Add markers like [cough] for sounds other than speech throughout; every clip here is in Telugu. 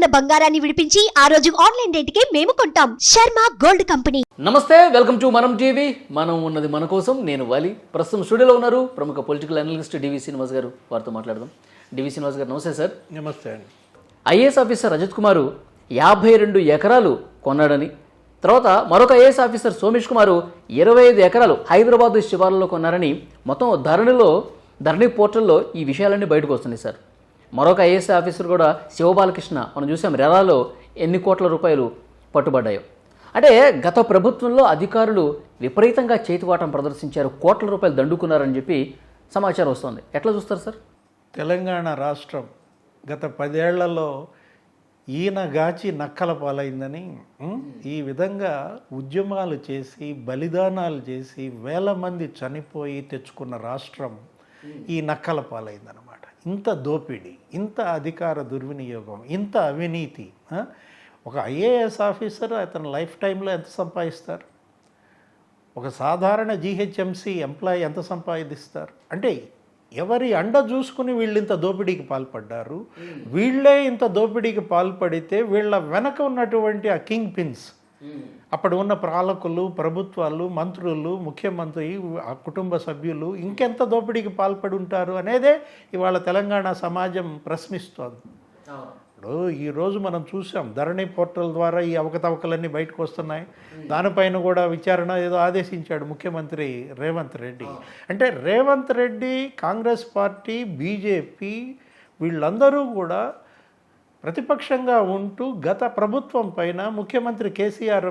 ఉన్న బంగారాన్ని విడిపించి ఆ రోజు ఆన్లైన్ రేటుకే మేము కొంటాం. Sharma gold company. నమస్తే వెల్కమ్ టు మనం టీవీ. మనం ఉన్నది మన కోసం నేను వాలి. ప్రస్తుతం స్టూడియోలో ఉన్నారు ప్రముఖ పొలిటికల్ అనలిస్ట్ డివి శ్రీనివాస్ గారు. వారితో మాట్లాడదాం. డివి శ్రీనివాస్ గారు నమస్తే సార్. నమస్తే అండి. ఐఏఎస్ ఆఫీసర్ రజత్ కుమారు యాభై రెండు ఎకరాలు కొన్నాడని తర్వాత మరొక ఐఏఎస్ ఆఫీసర్ సోమేష్ కుమారు ఇరవై ఐదు ఎకరాలు హైదరాబాద్ శివార్లలో కొన్నారని మొత్తం ధరణిలో ధరణి పోర్టల్లో ఈ విషయాలన్నీ బయటకు వస్తున్నాయి సార్. మరొక ఐఏఎస్ ఆఫీసర్ కూడా శివబాలకృష్ణ. మనం చూసాం రెరాలో ఎన్ని కోట్ల రూపాయలు పట్టుబడ్డాయో. అంటే గత ప్రభుత్వంలో అధికారులు విపరీతంగా చేతివాటం ప్రదర్శించారు కోట్ల రూపాయలు దండుకున్నారని చెప్పి సమాచారం వస్తుంది. ఎట్లా చూస్తారు సార్? తెలంగాణ రాష్ట్రం గత పదేళ్ళలో ఈయన గాచి నక్కల పాలైందని ఈ విధంగా ఉద్యమాలు చేసి బలిదానాలు చేసి వేల మంది చనిపోయి తెచ్చుకున్న రాష్ట్రం ఈ నక్కల పాలైందనమాట ఇంత దోపిడీ ఇంత అధికార దుర్వినియోగం ఇంత అవినీతి? ఒక ఐఏఎస్ ఆఫీసర్ అతని లైఫ్ టైంలో ఎంత సంపాదిస్తారు? ఒక సాధారణ జీహెచ్ఎంసీ ఎంప్లాయీ ఎంత సంపాదిస్తారు? అంటే ఎవరి అండ చూసుకుని వీళ్ళు ఇంత దోపిడీకి పాల్పడ్డారు? వీళ్ళే ఇంత దోపిడీకి పాల్పడితే వీళ్ళ వెనక ఉన్నటువంటి ఆ కింగ్ పిన్స్ అప్పుడు ఉన్న పాలకులు ప్రభుత్వాలు మంత్రులు ముఖ్యమంత్రి ఆ కుటుంబ సభ్యులు ఇంకెంత దోపిడీకి పాల్పడి ఉంటారు అనేదే ఇవాళ తెలంగాణ సమాజం ప్రశ్నిస్తోంది. ఇప్పుడు ఈరోజు మనం చూసాం ధరణి పోర్టల్ ద్వారా ఈ అవకతవకలన్నీ బయటకు వస్తున్నాయి. దానిపైన కూడా విచారణ ఏదో ఆదేశించాడు ముఖ్యమంత్రి రేవంత్ రెడ్డి. అంటే రేవంత్ రెడ్డి కాంగ్రెస్ పార్టీ బీజేపీ వీళ్ళందరూ కూడా ప్రతిపక్షంగా ఉంటూ గత ప్రభుత్వం పైన ముఖ్యమంత్రి కేసీఆర్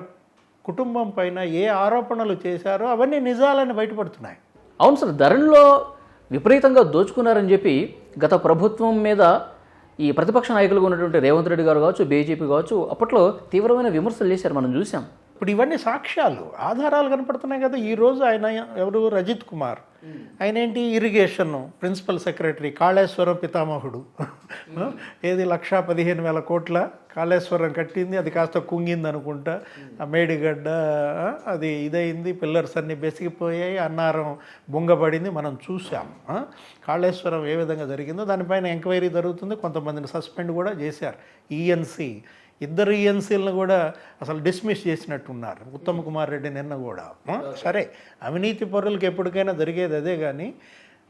కుటుంబం పైన ఏ ఆరోపణలు చేశారో అవన్నీ నిజాలని బయటపడుతున్నాయి. అవును సార్ ధరణిలో విపరీతంగా దోచుకున్నారని చెప్పి గత ప్రభుత్వం మీద ఈ ప్రతిపక్ష నాయకులుగా ఉన్నటువంటి రేవంత్ రెడ్డి గారు కావచ్చు బీజేపీ కావచ్చు అప్పట్లో తీవ్రమైన విమర్శలు చేశారు మనం చూసాం ఇప్పుడు ఇవన్నీ సాక్ష్యాలు ఆధారాలు కనపడుతున్నాయి కదా. ఈ రోజు ఆయన ఎవరు? రజిత్ కుమార్. ఆయన ఏంటి? ఇరిగేషన్ ప్రిన్సిపల్ సెక్రటరీ కాళేశ్వరం పితామహుడు. ఏది? లక్ష పదిహేను వేల కోట్ల కాళేశ్వరం కట్టింది అది కాస్త కుంగింది అనుకుంటా. ఆ మేడిగడ్డ అది ఇదైంది పిల్లర్స్ అన్ని బెసిగిపోయాయి అన్నారం బొంగబడింది మనం చూసాం? కాళేశ్వరం ఏ విధంగా జరిగిందో దానిపైన ఎంక్వైరీ జరుగుతుంది కొంతమందిని సస్పెండ్ కూడా చేశారు. ఈఎన్సి ఇద్దరు ఈఎన్సీలను కూడా అసలు డిస్మిస్ చేసినట్టున్నారు. ఉత్తమ్ కుమార్ రెడ్డి నిన్న కూడా. సరే అవినీతి పరులకు ఎప్పటికైనా జరిగేది అదే కానీ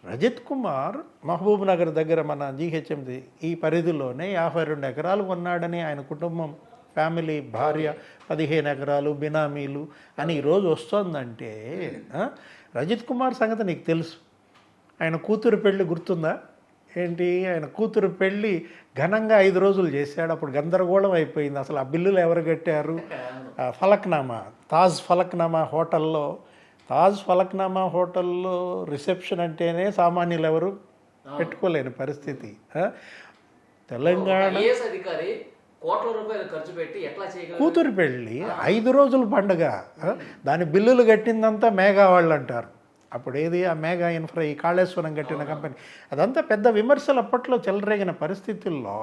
రజత్ కుమార్ మహబూబ్ నగర్ దగ్గర మన జీహెచ్ఎంది ఈ పరిధిలోనే యాభై రెండు ఎకరాలు కొన్నాడని ఆయన కుటుంబం ఫ్యామిలీ భార్య పదిహేను ఎకరాలు బినామీలు అని ఈరోజు వస్తోందంటే రజిత్ కుమార్ సంగతి నీకు తెలుసు. ఆయన కూతురు పెళ్ళి గుర్తుందా? ఏంటి? ఆయన కూతురు పెళ్ళి ఘనంగా ఐదు రోజులు చేశాడు. అప్పుడు గందరగోళం అయిపోయింది. అసలు ఆ బిల్లులు ఎవరు కట్టారు? ఫలక్నామా తాజ్ ఫలక్నామా హోటల్లో. తాజ్ ఫలక్నామా హోటల్లో రిసెప్షన్ అంటేనే సామాన్యులు ఎవరు? పెట్టుకోలేని పరిస్థితి? తెలంగాణ అధికారి కోట్ల రూపాయలు ఖర్చు పెట్టి ఎట్లా చేయగలరు? కూతురు పెళ్ళి ఐదు రోజుల పండుగ? దాని బిల్లులు కట్టిందంతా మేఘా వాళ్ళు అంటారు అప్పుడు ఏది ఆ మేఘా ఇన్ఫ్రా ఈ కాళేశ్వరం కట్టిన కంపెనీ అదంతా పెద్ద విమర్శలు అప్పట్లో చెలరేగిన పరిస్థితుల్లో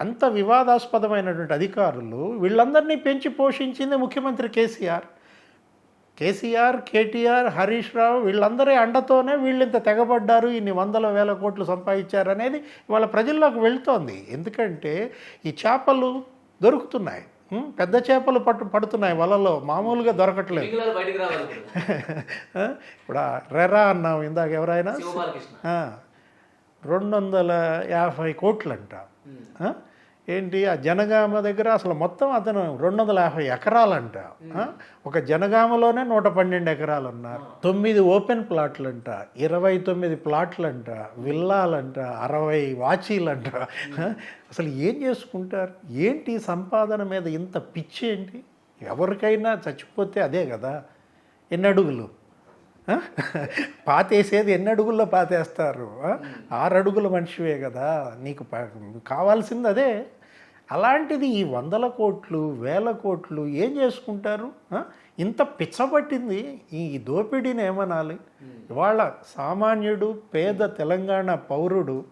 అంత వివాదాస్పదమైనటువంటి అధికారులు వీళ్ళందరినీ పెంచి పోషించింది ముఖ్యమంత్రి కేసీఆర్. కేసీఆర్ కేటీఆర్ హరీష్ రావు వీళ్ళందరి అండతోనే వీళ్ళు ఇంత తెగబడ్డారు ఇన్ని వందల వేల కోట్లు సంపాదించారు అనేది ఇవాళ ప్రజల్లోకి వెళ్తోంది. ఎందుకంటే ఈ చేపలు దొరుకుతున్నాయి? పెద్ద చేపలు పట్టు పడుతున్నాయి వలలో మామూలుగా దొరకట్లేదు? ఇప్పుడు. [laughs] రెరా అన్నాం ఇందాక ఎవరైనా? రెండు వందల యాభై కోట్లంట? ఏంటి? ఆ జనగామ దగ్గర అసలు మొత్తం అతను రెండు వందల యాభై ఎకరాలంట ఒక జనగామలోనే నూట పన్నెండు ఎకరాలు ఉన్నారు తొమ్మిది ఓపెన్ ప్లాట్లంట ఇరవై తొమ్మిది ప్లాట్లంట విల్లాలంట అరవై వాచీలంట. అసలు ఏం చేసుకుంటారు? ఏంటి సంపాదన మీద ఇంత పిచ్చి ఏంటి? ఎవరికైనా చచ్చిపోతే అదే కదా. ఎన్ని అడుగులు? పాతేసేది ఎన్ని అడుగుల్లో పాతేస్తారు? ఆరు అడుగుల మనిషివే కదా. నీకు కావాల్సింది అదే. అలాంటిది ఈ వందల కోట్లు వేల కోట్లు ఏం చేసుకుంటారు? ఇంత పిచ్చబట్టింది ఈ దోపిడీని ఏమనాలి? ఇవాళ సామాన్యుడు పేద తెలంగాణ పౌరుడు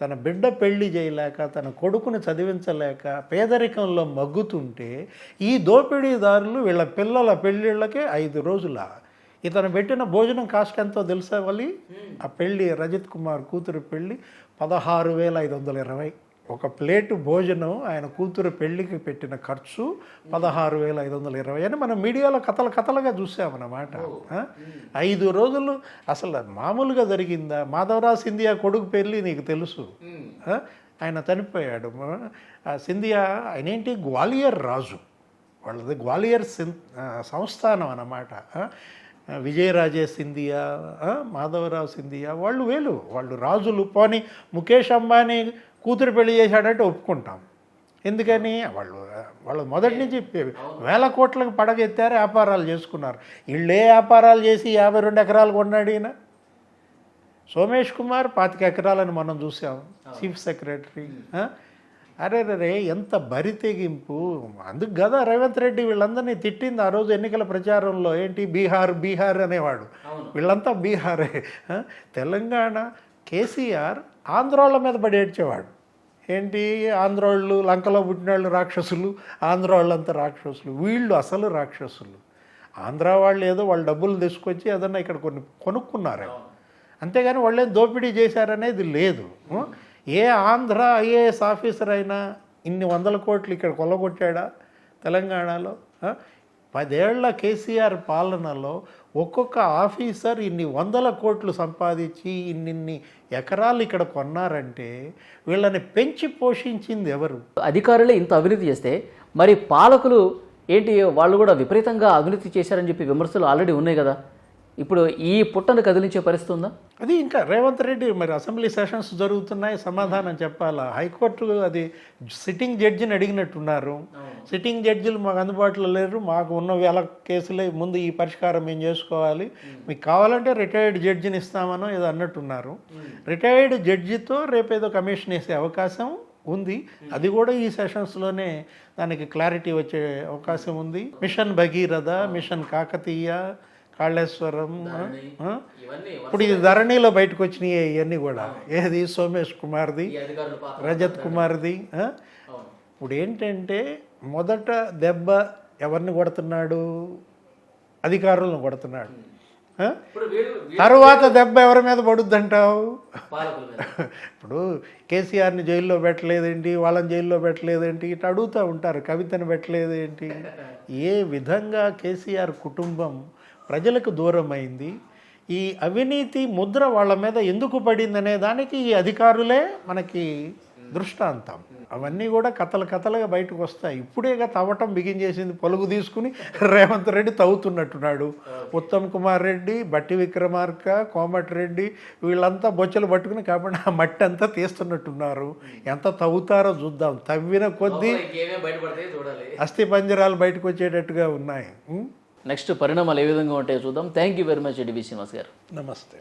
తన బిడ్డ పెళ్ళి చేయలేక తన కొడుకుని చదివించలేక పేదరికంలో మగ్గుతుంటే ఈ దోపిడీదారులు వీళ్ళ పిల్లల పెళ్ళిళ్ళకే ఐదు రోజుల ఇతను పెట్టిన భోజనం కాస్ట్ ఎంతో తెలుసా వాళ్ళు ఆ పెళ్ళి రజిత్ కుమార్ కూతురు పెళ్ళి పదహారు వేల ఐదు వందల ఇరవై ఒక ప్లేటు భోజనం ఆయన కూతురు పెళ్ళికి పెట్టిన ఖర్చు పదహారు వేల ఐదు వందల ఇరవై అని మనం మీడియాలో కథలు కథలుగా చూసామన్నమాట? ఐదు రోజులు అసలు మామూలుగా జరిగిందా? మాధవరావు సింధియా కొడుకు పెళ్ళి నీకు తెలుసు? ఆయన చనిపోయాడు. ఆ సింధియా ఆయన ఏంటి గ్వాలియర్ రాజు. వాళ్ళది గ్వాలియర్ సంస్థానం అన్నమాట? విజయరాజే సింధియా మాధవరావు సింధియా వాళ్ళు వేలు. వాళ్ళు రాజులు. పోని ముఖేష్ అంబానీ కూతురు పెళ్ళి చేశాడంటే ఒప్పుకుంటాం. ఎందుకని? వాళ్ళు వాళ్ళు మొదటి నుంచి వేల కోట్లకు పడగెత్తారు వ్యాపారాలు చేసుకున్నారు. వీళ్ళే వ్యాపారాలు చేసి యాభై రెండు ఎకరాలు కొన్నాడు ఈయన. సోమేష్ కుమార్ పాతిక ఎకరాలని మనం చూసాం. Chief secretary? అరే రే ఎంత బరి తెగింపు. అందుకు కదా రేవంత్ రెడ్డి వీళ్ళందరినీ తిట్టింది ఆ రోజు ఎన్నికల ప్రచారంలో. ఏంటి? బీహార్ బీహార్ అనేవాడు. వీళ్ళంతా బీహారే? తెలంగాణ కేసీఆర్ ఆంధ్రోళ్ళ మీద పడి ఏడ్చేవాడు. ఏంటి? ఆంధ్రోళ్ళు లంకలో పుట్టినోళ్ళు రాక్షసులు ఆంధ్రోళ్ళంతా రాక్షసులు. వీళ్ళు అసలు రాక్షసులు. ఆంధ్ర వాళ్ళు ఏదో వాళ్ళ డబ్బులు తీసుకొచ్చి ఏదన్నా ఇక్కడ కొన్ని కొనుక్కున్నారు. అంతేగాని వాళ్ళేం దోపిడీ చేశారనేది లేదు. ఏ ఆంధ్ర ఐఏఎస్ ఆఫీసర్ అయినా ఇన్ని వందల కోట్లు ఇక్కడ కొల్లగొట్టాడా తెలంగాణలో? పదేళ్ళ కేసీఆర్ పాలనలో ఒక్కొక్క ఆఫీసర్ ఇన్ని వందల కోట్లు సంపాదించి ఇన్నిన్ని ఎకరాలు ఇక్కడ కొన్నారంటే వీళ్ళని పెంచి పోషించింది ఎవరు? అధికారులే ఇంత అవినీతి చేస్తే మరి పాలకులు ఏంటి వాళ్ళు కూడా విపరీతంగా అవినీతి చేశారని చెప్పి విమర్శలు ఆల్రెడీ ఉన్నాయి కదా. ఇప్పుడు ఈ పుట్టను కదిలించే పరిస్థితి ఉందా? అది ఇంకా రేవంత్ రెడ్డి మరి అసెంబ్లీ సెషన్స్ జరుగుతున్నాయి సమాధానం చెప్పాలా? హైకోర్టు అది సిట్టింగ్ జడ్జిని అడిగినట్టున్నారు. సిట్టింగ్ జడ్జిలు మాకు అందుబాటులో లేరు మాకు ఉన్న వేల కేసులే ముందు ఈ పరిష్కారం మేము చేసుకోవాలి? మీకు కావాలంటే రిటైర్డ్ జడ్జిని ఇస్తామనో ఏదో అన్నట్టున్నారు. రిటైర్డ్ జడ్జితో రేపేదో కమిషన్ వేసే అవకాశం ఉంది. అది కూడా ఈ సెషన్స్లోనే దానికి క్లారిటీ వచ్చే అవకాశం ఉంది. Mission Bhagiratha mission Kakatiya Kaleshwaram? ఇప్పుడు ఇది ధరణిలో బయటకు వచ్చినాయి ఇవన్నీ కూడా. ఏది సోమేష్ కుమార్ది రజత్ కుమార్ది? ఇప్పుడు ఏంటంటే మొదట దెబ్బ ఎవరిని కొడుతున్నాడు? అధికారులను కొడుతున్నాడు? తరువాత దెబ్బ ఎవరి మీద పడుద్దంటావు? ఇప్పుడు కేసీఆర్ని జైల్లో పెట్టలేదేంటి? వాళ్ళని జైల్లో పెట్టలేదేంటి? ఇట్లా అడుగుతూ ఉంటారు కవితను పెట్టలేదేంటి? [laughs] ఏ విధంగా కేసీఆర్ కుటుంబం ప్రజలకు దూరమైంది. ఈ అవినీతి ముద్ర వాళ్ళ మీద ఎందుకు పడిందనే దానికి ఈ అధికారులే మనకి దృష్టాంతం. అవన్నీ కూడా కథలు కథలుగా బయటకు వస్తాయి. ఇప్పుడేగా తవ్వటం బిగిన్ చేసింది పొలుగు తీసుకుని రేవంత్ రెడ్డి తవ్వుతున్నట్టున్నాడు. ఉత్తమ్ కుమార్ రెడ్డి బట్టి విక్రమార్క కోమటిరెడ్డి వీళ్ళంతా బొచ్చలు పట్టుకుని కాబట్టి ఆ మట్టి అంతా తీస్తున్నట్టున్నారు. ఎంత తవ్వుతారో చూద్దాం. తవ్విన కొద్దీ అస్థి పంజరాలు బయటకు వచ్చేటట్టుగా ఉన్నాయి? నెక్స్ట్ పరిణామాలు ఏ విధంగా ఉంటాయో చూద్దాం. Thank you very much ADB Srinivas garu. నమస్తే.